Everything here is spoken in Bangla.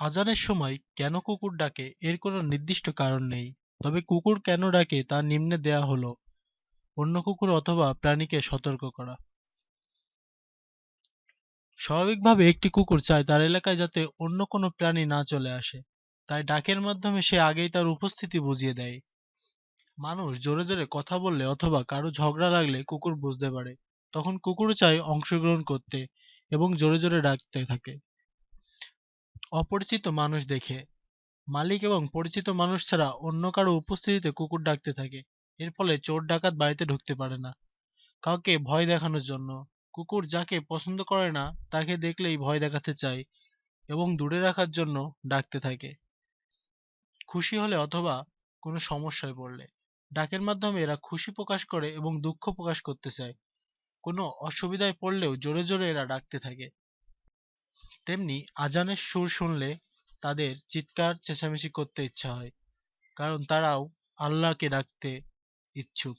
আজানের সময় কেন কুকুর ডাকে এর কোনো নির্দিষ্ট কারণ নেই। তবে কুকুর কেন ডাকে তা নিম্নে দেয়া হলো। অন্য কুকুর অথবা প্রাণীকে সতর্ক করা। স্বাভাবিকভাবে একটি কুকুর চায় তার এলাকায় যাতে অন্য কোনো প্রাণী না চলে আসে। তাই ডাকের মাধ্যমে সে আগেই তার উপস্থিতি বুঝিয়ে দেয়। মানুষ জোরে জোরে কথা বললে অথবা কারও ঝগড়া লাগলে কুকুর বুঝতে পারে। তখন কুকুরও চায় অংশগ্রহণ করতে এবং জোরে জোরে ডাকতে থাকে। অপরিচিত মানুষ দেখে। মালিক এবং পরিচিত মানুষ ছাড়া অন্য কারও উপস্থিতিতে কুকুর ডাকতে থাকে। এর ফলে চোর ডাকাত বাড়িতে ঢুকতে পারে না। কাউকে ভয় দেখানোর জন্য কুকুর যাকে পছন্দ করে না, তাকে দেখলেই ভয় দেখাতে চায় এবং দূরে রাখার জন্য ডাকতে থাকে। খুশি হলে অথবা কোনো সমস্যায় পড়লে ডাকের মাধ্যমে এরা খুশি প্রকাশ করে এবং দুঃখ প্রকাশ করতে চায়। কোনো অসুবিধায় পড়লেও জোরে জোরে এরা ডাকতে থাকে। তেমনি আজানের সুর শুনলে তাদের চিৎকার চেঁচামেচি করতে ইচ্ছা হয়, কারণ তারাও আল্লাহকে ডাকতে ইচ্ছুক।